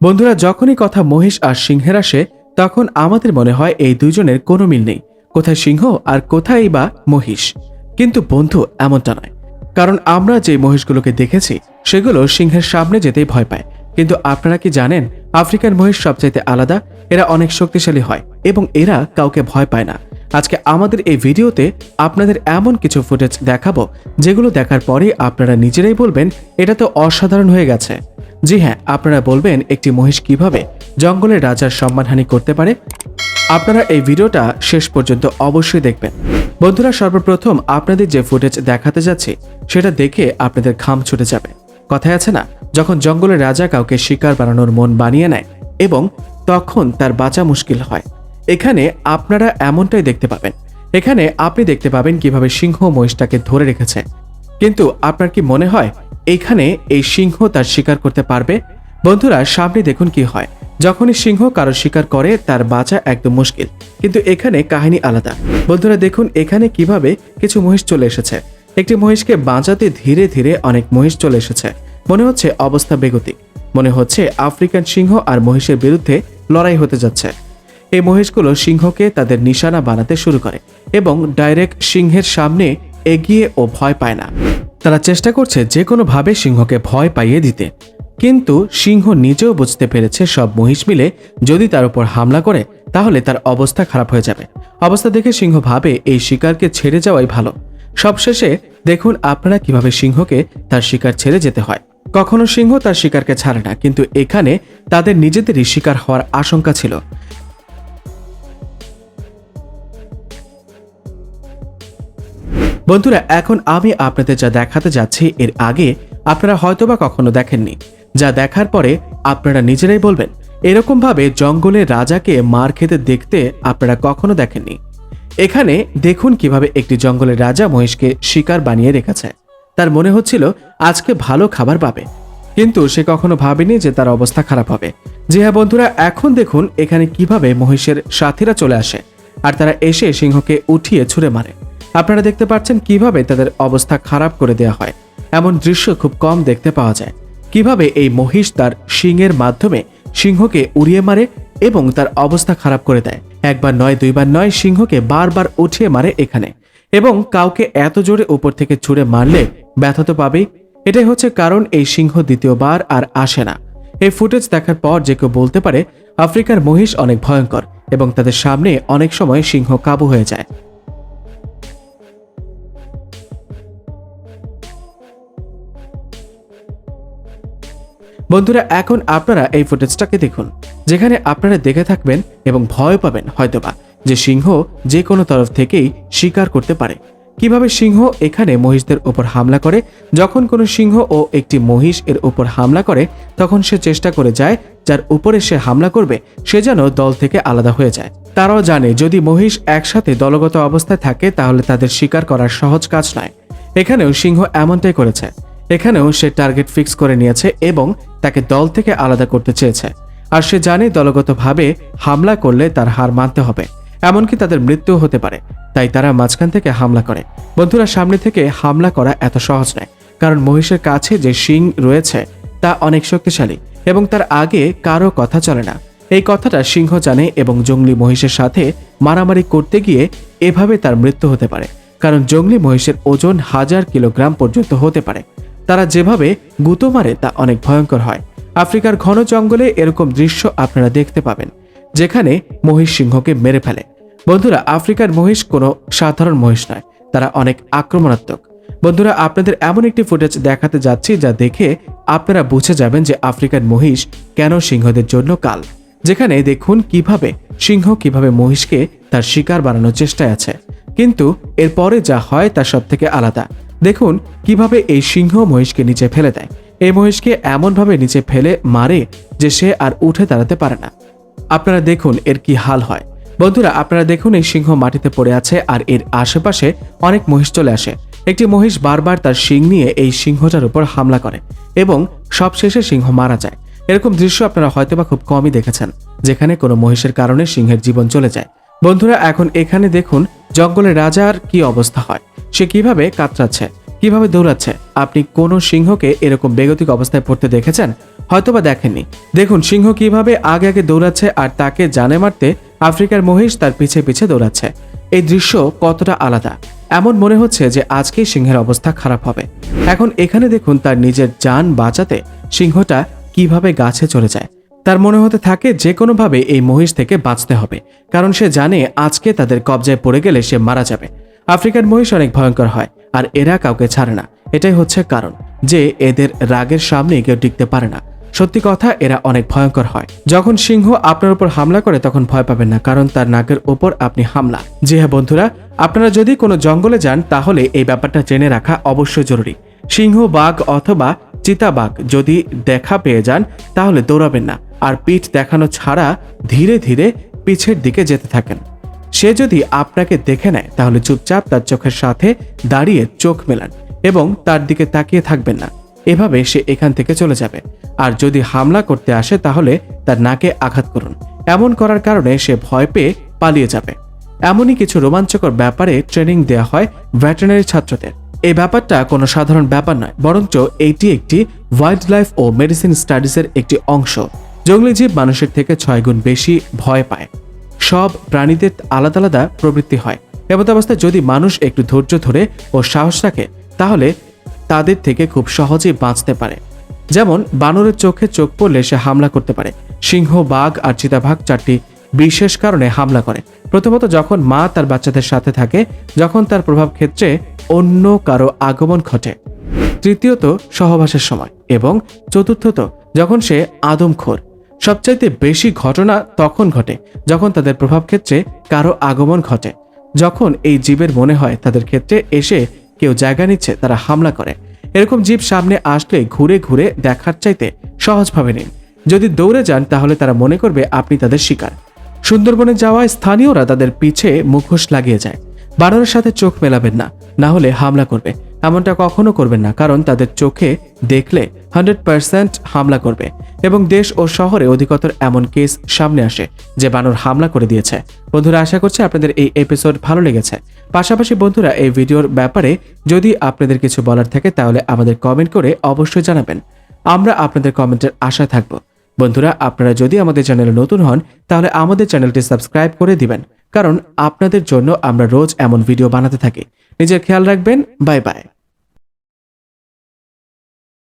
বন্ধুরা, যখনই কথা মহিষ আর সিংহের আসে, তখন আমাদের মনে হয় এই দুজনের কোনো মিল নেই। কোথায় সিংহ আর কোথায় বা মহিষ? কিন্তু বন্ধু, এমনটা নয়। কারণ আমরা যে মহিষগুলোকে দেখেছি, সেগুলো সিংহের সামনে যেতেই ভয় পায়। কিন্তু আপনারা কি জানেন আফ্রিকান মহিষ সবচাইতে আলাদা, এরা অনেক শক্তিশালী হয়, এবং এরা কাউকে ভয় পায় না। আজকে আমাদের এই ভিডিওতে আপনাদের এমন কিছু ফুটেজ দেখাবো, যেগুলো দেখার পরে আপনারা নিজেরাই বলবেন, এটা তো অসাধারণ হয়ে গেছে। জি হ্যাঁ আপনারা বলবেন একটি মহিষ কীভাবে জঙ্গলের রাজার সম্মানহানি করতে পারে? আপনারা এই ভিডিওটা শেষ পর্যন্ত অবশ্যই দেখবেন। বন্ধুরা, সর্বপ্রথম আপনাদের যে ফুটেজ দেখাতে যাচ্ছি, সেটা দেখে আপনাদের ঘাম ছুটে যাবে। কথায় আছে না, যখন জঙ্গলের রাজা কাউকে শিকার বানানোর মন বানিয়ে নেয় এবং তখন তার বাঁচা মুশকিল হয়। এখানে আপনারা এমনটাই দেখতে পাবেন। এখানে আপনি দেখতে পাবেন কীভাবে সিংহ মহিষটাকে ধরে রেখেছে। কিন্তু আপনার কি মনে হয় এইখানে এই সিংহ তার শিকার করতে পারবে। বন্ধুরা, সামনে দেখুন কি হয়। যখনই সিংহ কারও শিকার করে, তার বাঁচা একদম মুশকিল। কিন্তু এখানে কাহিনী আলাদা। বন্ধুরা, দেখুন এখানে কীভাবে কিছু মহিষ চলে এসেছে। একটি মহিষকে বাঁচাতে ধীরে ধীরে অনেক মহিষ চলে এসেছে। মনে হচ্ছে অবস্থা বেগতিক। মনে হচ্ছে আফ্রিকান সিংহ আর মহিষের বিরুদ্ধে লড়াই হতে যাচ্ছে। এই মহিষগুলো সিংহকে তাদের নিশানা বানাতে শুরু করে এবং ডাইরেক্ট সিংহের সামনে এগিয়ে ও ভয় পায় না। তারা চেষ্টা করছে যে কোনোভাবে সিংহকে ভয় পাইয়ে দিতে। কিন্তু সিংহ নিজেও বুঝতে পেরেছে সব মহিষ মিলে যদি তার উপর হামলা করে, তাহলে তার অবস্থা খারাপ হয়ে যাবে। অবস্থা দেখে সিংহ ভাবে, এই শিকারকে ছেড়ে যাওয়াই ভালো। সবশেষে দেখুন আপনারা কীভাবে সিংহকে তার শিকার ছেড়ে যেতে হয়। কখনো সিংহ তার শিকারকে ছাড়ে না, কিন্তু এখানে তাদের নিজেদেরই শিকার হওয়ার আশঙ্কা ছিল। বন্ধুরা, এখন আমি আপনাদের যা দেখাতে যাচ্ছি, এর আগে আপনারা হয়তোবা কখনো দেখেননি। যা দেখার পরে আপনারা নিজেরাই বলবেন এরকম ভাবে জঙ্গলে রাজাকে মার খেতে দেখতে আপনারা কখনো দেখেননি। এখানে দেখুন কীভাবে একটি জঙ্গলের রাজা মহিষকে শিকার বানিয়ে রেখেছে। তার মনে হচ্ছিল, আজকে ভালো খাবার পাবে। কিন্তু সে কখনো ভাবেনি যে তার অবস্থা খারাপ হবে। জি হ্যাঁ বন্ধুরা, এখন দেখুন এখানে কীভাবে মহিষের সাথীরা চলে আসে, আর তারা এসে সিংহকে উঠিয়ে ছুঁড়ে মারে। আপনারা দেখতে পাচ্ছেন কীভাবে তাদের অবস্থা খারাপ করে দেওয়া হয়। এমন দৃশ্য খুব কম দেখতে পাওয়া যায়। কীভাবে এই মহিষ তার শিংয়ের মাধ্যমে সিংহকে উড়িয়ে মারে এবং তার অবস্থা খারাপ করে দেয়। একবার নয়, দুইবার নয়, সিংহকে বারবার উঠিয়ে মারে এখানে। এবং কাউকে এত জোরে উপর থেকে ছুঁড়ে মারলে ব্যথা তো পাবেই। এটাই হচ্ছে কারণ এই সিংহ দ্বিতীয়বার আর আসে না। এই ফুটেজ দেখার পর যে কেউ বলতে পারে, আফ্রিকার মহিষ অনেক ভয়ঙ্কর এবং তাদের সামনে অনেক সময় সিংহ কাবু হয়ে যায়। বন্ধুরা, এখন আপনারা এই ফুটেজটাকে দেখুন, যেখানে আপনারা দেখে থাকবেন এবং ভয় পাবেন হয়তোবা যে সিংহ যে কোনো তরফ থেকেই শিকার করতে পারে। কীভাবে সিংহ এখানে মহিষদের উপর হামলা করে? যখন কোনো সিংহ ও একটি মহিষ এর উপর হামলা করে, তখন সে চেষ্টা করে যায়, যার উপরে সে হামলা করবে, সে যেন দল থেকে আলাদা হয়ে যায়। তারাও জানে, যদি মহিষ একসাথে দলগত অবস্থায় থাকে, তাহলে তাদের শিকার করার সহজ কাজ নয়। এখানেও সিংহ এমনটাই করেছে। এখানেও সে টার্গেট ফিক্স করে নিয়েছে এবং তাকে দল থেকে আলাদা করতে চেয়েছে। আর সে জানে দলগতভাবে হামলা করলে তার হার মানতে হবে, এমনকি তাদের মৃত্যু হতে পারে, তাই তারা মাঝখান থেকে হামলা করে। বন্ধুরা, সামনে থেকে হামলা করা এত সহজ নয়, কারণ মহিষের কাছে যে শিং রয়েছে তা অনেক শক্তিশালী এবং তার আগে কারও কথা চলে না। এই কথাটা সিংহ জানে এবং জঙ্গলি মহিষের সাথে মারামারি করতে গিয়ে এভাবে তার মৃত্যু হতে পারে, কারণ জঙ্গলি মহিষের ওজন হাজার কিলোগ্রাম পর্যন্ত হতে পারে। তারা যেভাবে গুঁতো মারে তা অনেক ভয়ঙ্কর হয়। আফ্রিকার ঘন জঙ্গলে এরকম দৃশ্য আপনারা দেখতে পাবেন, যেখানে মহিষ সিংহকে মেরে ফেলে। বন্ধুরা, আফ্রিকার মহিষ কোনো সাধারণ মহিষ নয়, তারা অনেক আক্রমণাত্মক। বন্ধুরা, আপনাদের এমন একটি ফুটেজ দেখাতে যাচ্ছি যা দেখে আপনারা বুঝে যাবেন যে আফ্রিকার মহিষ কেন সিংহদের জন্য কাল। যেখানে দেখুন কীভাবে সিংহ কীভাবে মহিষকে তার শিকার বানানোর চেষ্টায় আছে। কিন্তু এরপরে যা হয় তা সব থেকে আলাদা। দেখুন কীভাবে এই সিংহ মহিষকে নিচে ফেলে দেয়। এই মহিষকে এমনভাবে নিচে ফেলে, মারে যে সে আর উঠে দাঁড়াতে পারে না। আপনারা দেখুন এর কি হাল হয়। বন্ধুরা, আপনারা দেখুন এই সিংহ মাটিতে পড়ে আছে আর এর আশেপাশে অনেক মহিষ চলে আসে। একটি মহিষ বারবার তার শিং নিয়ে এই সিংহটার উপর হামলা করে এবং সবশেষে সিংহ মারা যায়। এরকম দৃশ্য আপনারা হয়তোবা খুব কমই দেখেছেন, যেখানে কোনো মহিষের কারণে সিংহের জীবন চলে যায়। বন্ধুরা, এখন এখানে দেখুন জঙ্গলের রাজার কি অবস্থা হয়। সে কীভাবে কাতরাচ্ছে, কীভাবে দৌড়াচ্ছে, আপনি কোনো সিংহকে এরকম বেগতিক অবস্থায় পড়তে দেখেছেন? হয়তোবা দেখেননি। দেখুন, সিংহ কীভাবে আগে আগে দৌড়াচ্ছে আর তাকে জানে মারতে আফ্রিকার মহিষ তার পিছে পিছে দৌড়াচ্ছে। এই দৃশ্য কতটা আলাদা? এমন মনে হচ্ছে যে আজকেই সিংহের অবস্থা খারাপ হবে। এখন এখানে দেখুন তার নিজের যান বাঁচাতে সিংহটা কীভাবে গাছে চলে যায়। তার মনে হতে থাকে যে কোনোভাবে এই মহিষ থেকে বাঁচতে হবে, কারণ সে জানে আজকে তাদের কবজায় পড়ে গেলে সে মারা যাবে। আফ্রিকার মহিষ অনেক ভয়ঙ্কর হয়, আর এরা কাউকে ছাড়ে না। এটাই হচ্ছে কারণ যে এদের রাগের সামনে কেউ টিকতে পারে না। সত্যি কথা, এরা অনেক ভয়ঙ্কর হয়। যখন সিংহ আপনার উপর হামলা করে, তখন ভয় পাবেন না, কারণ তার নাকের ওপর আপনি হামলা। জি হ্যাঁ বন্ধুরা, আপনারা যদি কোনো জঙ্গলে যান, তাহলে এই ব্যাপারটা জেনে রাখা অবশ্যই জরুরি। সিংহ, বাঘ অথবা চিতাবাঘ যদি দেখা পেয়ে যান, তাহলে দৌড়াবেন না। আর পিঠ দেখানো ছাড়া ধীরে ধীরে পিছের দিকে যেতে থাকেন। সে যদি আপনাকে দেখে নেয়, তাহলে চুপচাপ তার চোখের সাথে দাঁড়িয়ে চোখ মেলান এবং তার দিকে তাকিয়ে থাকবেন না। এভাবে সে এখান থেকে চলে যাবে। আর যদি হামলা করতে আসে, তাহলে তার নাকে আঘাত করুন। এমন করার কারণে সে ভয় পেয়ে পালিয়ে যাবে। এমনই কিছু রোমাঞ্চকর ব্যাপারে ট্রেনিং দেওয়া হয় ভেটেরিনারি ছাত্রদের। এই ব্যাপারটা কোনো সাধারণ ব্যাপার নয়, বরঞ্চ এটি একটি ওয়াইল্ড লাইফ ও মেডিসিন স্টাডিজের একটি অংশ। জঙ্গলি জীব মানুষের থেকে ছয় গুণ বেশি ভয় পায়। সব প্রাণীদের আলাদা আলাদা প্রবৃত্তি হয়। এমত অবস্থায় যদি মানুষ একটু ধৈর্য ধরে ও সাহস রাখে, তাহলে তাদের থেকে খুব সহজেই বাঁচতে পারে। যেমন বানরের চোখে চোখ পড়লে সে হামলা করতে পারে। সিংহ, বাঘ আর চিতাবাঘ চারটি বিশেষ কারণে হামলা করে। প্রথমত যখন মা তার বাচ্চাদের সাথে থাকে, যখন তার প্রভাব ক্ষেত্রে অন্য কারও আগমন ঘটে। তৃতীয়ত সহবাসের সময় এবং চতুর্থত যখন সে আদমখোর। সবচাইতে বেশি ঘটনা তখন ঘটে, যখন তাদের প্রভাব ক্ষেত্রে কারও আগমন ঘটে। যখন এই জীবের মনে হয় তাদের ক্ষেত্রে এসে কেউ জায়গা নিচ্ছে, তারা হামলা করে। এরকম জীব সামনে আসলে ঘুরে ঘুরে দেখার চাইতে সহজভাবে নিন যদি দৌড়ে যান, তাহলে তারা মনে করবে আপনি তাদের শিকার। সুন্দরবনে যাওয়ায় স্থানীয়রা তাদের পিছে মুখোশ লাগিয়ে যায়। বানরের সাথে চোখ মেলাবেন না না হলে হামলা করবে। এমনটা কখনো করবেন না, কারণ তাদের চোখে দেখলে হান্ড্রেড পার্সেন্ট হামলা করবে এবং দেশ ও শহরে অধিকতর এমন কেস সামনে আসে যে বানর হামলা করে দিয়েছে। বন্ধুরা, আশা করছি আপনাদের এই এপিসোড ভালো লেগেছে। পাশাপাশি বন্ধুরা, এই ভিডিওর ব্যাপারে যদি আপনাদের কিছু বলার থাকে, তাহলে আমাদের কমেন্ট করে অবশ্যই জানাবেন। আমরা আপনাদের কমেন্টের আশায় থাকব। বন্ধুরা, আপনারা যদি আমাদের চ্যানেলে নতুন হন, তাহলে আমাদের চ্যানেলটি সাবস্ক্রাইব করে দিবেন। কারণ আপনাদের জন্য আমরা রোজ এমন ভিডিও বানাতে থাকি। নিজের খেয়াল রাখবেন। Bye bye.